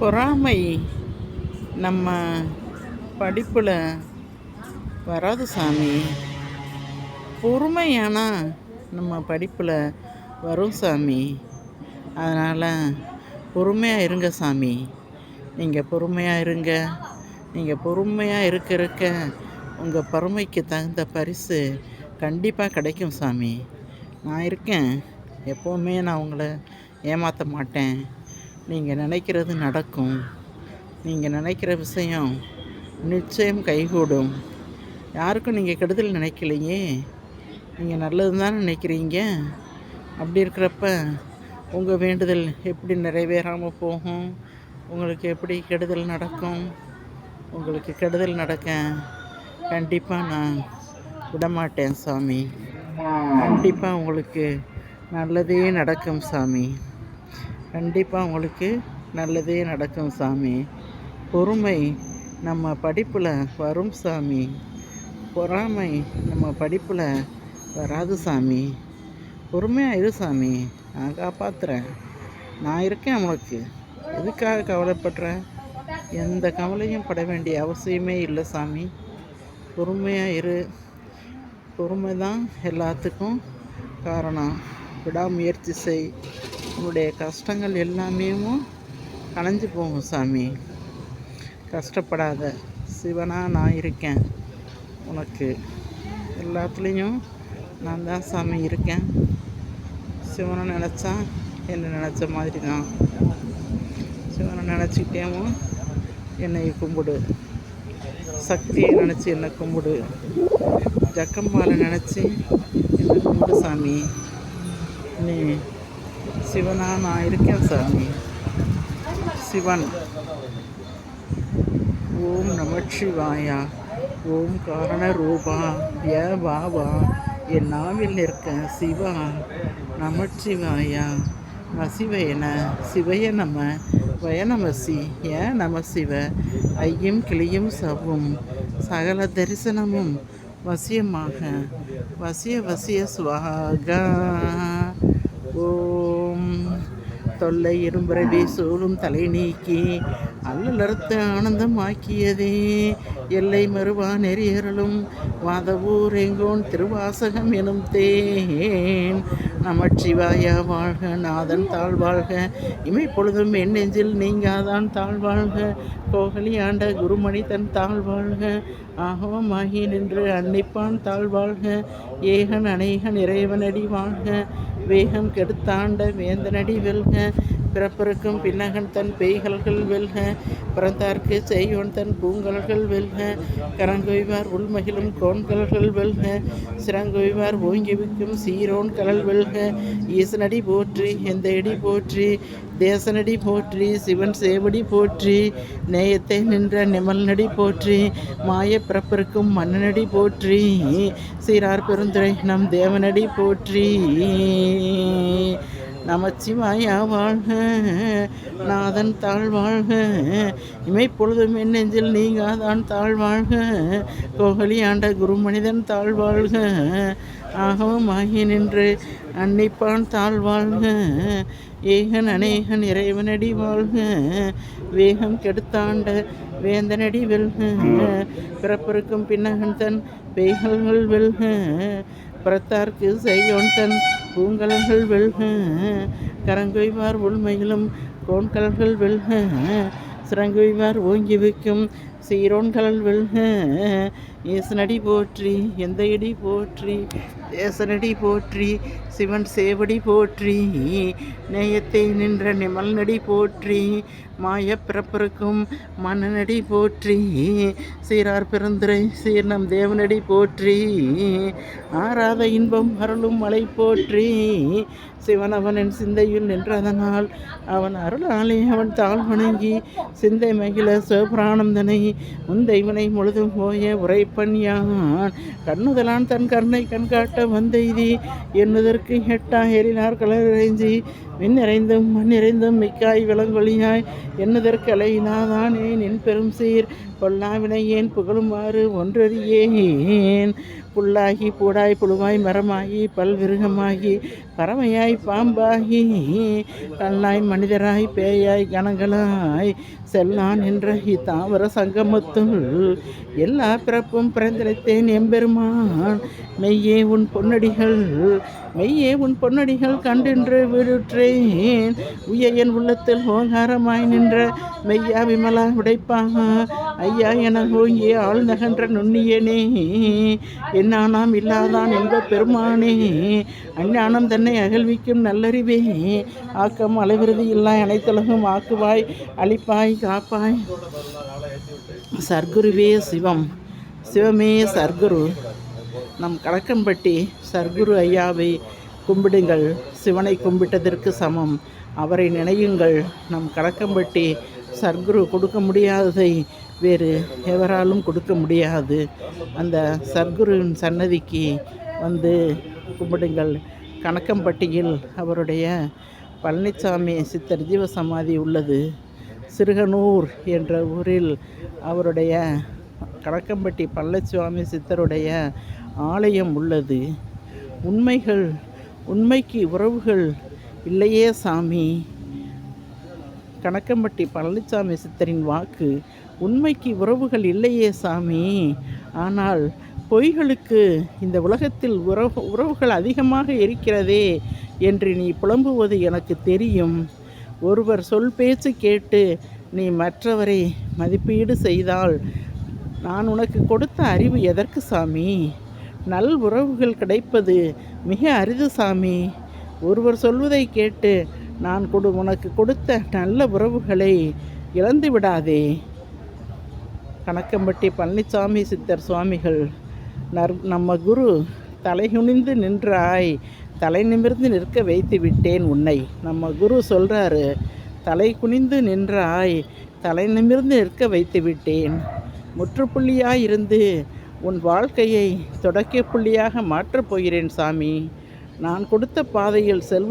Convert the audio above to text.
பொறாமை நம்ம படிப்பில் வராது சாமி. பொறுமையானா நம்ம படிப்பில் வரும் சாமி. அதனால் பொறுமையாக இருங்க சாமி. நீங்கள் பொறுமையாக இருங்க. நீங்கள் பொறுமையாக இருக்க இருக்க உங்கள் பொறுமைக்கு தகுந்த பரிசு கண்டிப்பாக கிடைக்கும் சாமி. நான் இருக்கேன். எப்போவுமே நான் உங்களை ஏமாற்ற மாட்டேன். நீங்கள் நினைக்கிறது நடக்கும். நீங்கள் நினைக்கிற விஷயம் நிச்சயம் கைகூடும். யாருக்கும் நீங்கள் கெடுதல் நினைக்கலையே. நீங்கள் நல்லது தான் நினைக்கிறீங்க. அப்படி இருக்கிறப்ப உங்கள் வேண்டுதல் எப்படி நிறைவேறாமல் போகும்? உங்களுக்கு எப்படி கெடுதல் நடக்கும்? உங்களுக்கு கெடுதல் நடக்க கண்டிப்பாக நான் விடமாட்டேன் சாமி. கண்டிப்பாக உங்களுக்கு நல்லதே நடக்கும் சாமி. கண்டிப்பாக உங்களுக்கு நல்லதே நடக்கும் சாமி. பொறுமை நம்ம படிப்பில் வரும் சாமி. பொறாமை நம்ம படிப்பில் வராது சாமி. பொறுமையாக இரு சாமி. நான் காப்பாற்றுறேன் நான் இருக்கேன் உனக்கு எதுக்காக கவலைப்படுற? எந்த கவலையும் பட வேண்டிய அவசியமே இல்லை சாமி. பொறுமையாக இரு. பொறுமை தான் எல்லாத்துக்கும் காரணம். விடாமுயற்சி செய். உங்களுடைய கஷ்டங்கள் எல்லாமே கலைஞ்சு போகும் சாமி. கஷ்டப்படாத. சிவனாக நான் இருக்கேன். உனக்கு. எல்லாத்துலேயும் நான் தான் சாமி இருக்கேன். சிவனை நினச்சா என்னை நினச்ச மாதிரி தான். சிவனை நினச்சிக்கிட்டேவும் என்னை கும்பிடு. சக்தியை நினச்சி என்னை கும்பிடு. ஜக்கம்பாலை நினச்சி என்னை கும்பிடு சாமி. நீ சிவனா? நான் இருக்கேன் சாமி. சிவன். ஓம் நமச்சிவாயா ஓம் காரண ரூபா. ய பாபா என் நாவில் நிற்க சிவா. நமச்சிவாயா வசிவயன சிவய நம. வயநமசி. ஏ நம சிவ. ஐயும் கிளியும் சவும் சகல தரிசனமும் வசியமாக. வசிய வசிய சுவாகா. ஓ தொல்லை இரும்புறவி சூழும் தலை நீக்கி அல்லலறுத்து ஆனந்தமாக்கியதே. எல்லை மறுவா நெறியறலும் வாதவூர் எங்கோன் திருவாசகம் எனும் தேன். நமச்சிவாய வாழ்க நாதன் தாழ்வாழ்க இமைப்பொழுதும் என் நெஞ்சில் நீங்காதான் தாழ்வாழ்க கோகலி ஆண்ட குருமணி தன் தாழ்வாழ்க ஆகவமாகி நின்று அன்னிப்பான் தாழ்வாழ்க ஏகன் அநேகன் இறைவனடி வாழ்க. வேகம் கெடுத்தாண்ட வேந்தனடி வெல்க. பிறப்பிருக்கும் பின்னகன் தன் பெய்கல்கள் வெல்க பிறந்தார்க்கு செய்யோன் தன் பூங்கல்கள் வெல்க கரங்கொய்வார் உள்மகிழும் கோண்கல்கள் வெல்க சிறங்கொய்வார் ஓங்கிவிக்கும் சீரோன் கலல் வெல்க ஈசனடி போற்றி எந்த இடி போற்றி தேசனடி போற்றி சிவன் சேவடி போற்றி நேயத்தை நின்ற நிமல்நடி போற்றி மாய பிறப்பிற்கும் மன்னனடி போற்றி சீரார் பெருந்துரை நம் தேவனடி போற்றி. நமச்சிவாயா வாழ்க நாதன் தாழ்வாழ்க இமைப்பொழுதும் என் நெஞ்சில் நீங்காதான் தாழ்வாழ்க கோகலி ஆண்ட குருமனிதன் தாழ்வாழ்க ஆகவும் ஆகி நின்று அன்னிப்பான் தாழ்வாழ்க ஏகன் அநேகன் இறைவனடி வாழ்க. வேகம் கெடுத்தாண்ட வேந்தனடி வெல்க. பிறப்பிருக்கும் பின்னகன் தன் பெய்கல்கள் வெல்க. புறத்தார்க்கு செய்யோன் தன் பூங்கலர்கள் வெல்க கரங்குய்வார் உள்மையிலும் கோண்கலர்கள் வெல்க சிறங்குய்வார் ஓங்கி வைக்கும் சீரோன்கள் வெல்க ஈசனடி போற்றி எந்த இடி போற்றி தேசனடி போற்றி சிவன் சேவடி போற்றி நேயத்தை நின்ற நிமல்நடி போற்றி மாய பிறப்பிருக்கும் மன்னனடி போற்றி சீரார் பெருந்துரை சீர்ணம் தேவனடி போற்றி ஆராத இன்பம் அருளும் மலை போற்றி சிவன் அவனின் சிந்தையில் நின்றதனால் அவன் அருளாலே அவன் தாழ் வணங்கி சிந்தை மகிழ சிவபிராணந்தனை முந்தைவனை முழுதும் போய உரைப்பன் யான். கண்ணுதலான் தன் கருணை கண்காட்ட வந்தெய்தி என்னதற்கு எட்டா எறினார் கலரைஞ்சி மண் மண்ணிறைந்தும் மிக்காய் விலங்கொழியாய் என்னதற்கு அலையினாதானே நின் பெரும் சீர் கொல்லாவினை ஏன் புகழுமாறு ஒன்றறியேன். புல்லாகி பூடாய் புழுவாய் மரமாகி பல்விருகமாகி பறவையாய் பாம்பாகி கல்லாய் மனிதராய் பேயாய் கணங்களாய் செல்லான் என்ற இத்தாவர சங்கமத்துள் எல்லா பிறப்பும் பிறந்திருத்தேன் எம்பெருமான். மெய்யே உன் பொன்னடிகள் மெய்யே உன் பொன்னடிகள் கண்டென்று விடுற்றேன். உய என் உள்ளத்தில் ஓங்காரமாய் நின்ற மெய்யா விமலா உடைப்பாக ஐயா என ஓங்கிய ஆழ்நகன்ற நுண்ணியனே என்னானாம் இல்லாதான் என்ப பெருமானே அஞ்ஞானம் தன்னை அகழ்விக்கும் நல்லறிவே ஆக்கம் அளவிறுதி இல்லா அனைத்துலகும் ஆக்குவாய் அழிப்பாய் காப்பாய். சர்க்குருவே சிவம் சிவமே சர்க்குரு. நம் கலக்கம்பட்டி சர்க்குரு ஐயாவை கும்பிடுங்கள் சிவனை கும்பிட்டதற்கு சமம். அவரை நினையுங்கள் நம் கலக்கம்பட்டி சர்க்குரு கொடுக்க முடியாததை வேறு எவராலும் கொடுக்க முடியாது. அந்த சர்க்குருவின் சன்னதிக்கு வந்து கும்பிடுங்கள். கணக்கம்பட்டியில் அவருடைய பழனிசாமி சித்தர் ஜீவ சமாதி உள்ளது. சிறுகனூர் என்ற ஊரில் அவருடைய கணக்கம்பட்டி பழனிசாமி சித்தருடைய ஆலயம் உள்ளது. உண்மைகள் உண்மைக்கு உறவுகள் இல்லையே சாமி. கணக்கம்பட்டி பழனிசாமி சித்தரின் வாக்கு உண்மைக்கு உறவுகள் இல்லையே சாமி. ஆனால் பொய்களுக்கு இந்த உலகத்தில் உறவு உறவுகள் அதிகமாக இருக்கிறதே என்று நீ புலம்புவது எனக்கு தெரியும். ஒருவர் சொல் பேச்சு கேட்டு நீ மற்றவரை மதிப்பீடு செய்தால் நான் உனக்கு கொடுத்த அறிவு எதற்கு சாமி? நல் உறவுகள் கிடைப்பது மிக அரிது சாமி. ஒருவர் சொல்வதை கேட்டு நான் கொடு உனக்கு கொடுத்த நல்ல உறவுகளை இழந்து விடாதே கணக்கம்பட்டி பழனிசாமி சித்தர் சுவாமிகள். நர் நம்ம குரு தலைகுனிந்து நின்றாய் தலை நிமிர்ந்து நிற்க வைத்து விட்டேன் உன்னை. நம்ம குரு சொல்கிறாரு தலை குனிந்து நின்றாய் தலை நிமிர்ந்து நிற்க வைத்து விட்டேன். முற்றுப்புள்ளியாய் இருந்து உன் வாழ்க்கையை தொடக்க புள்ளியாக மாற்றப் போகிறேன் சாமி. நான் கொடுத்த பாதையில் செல்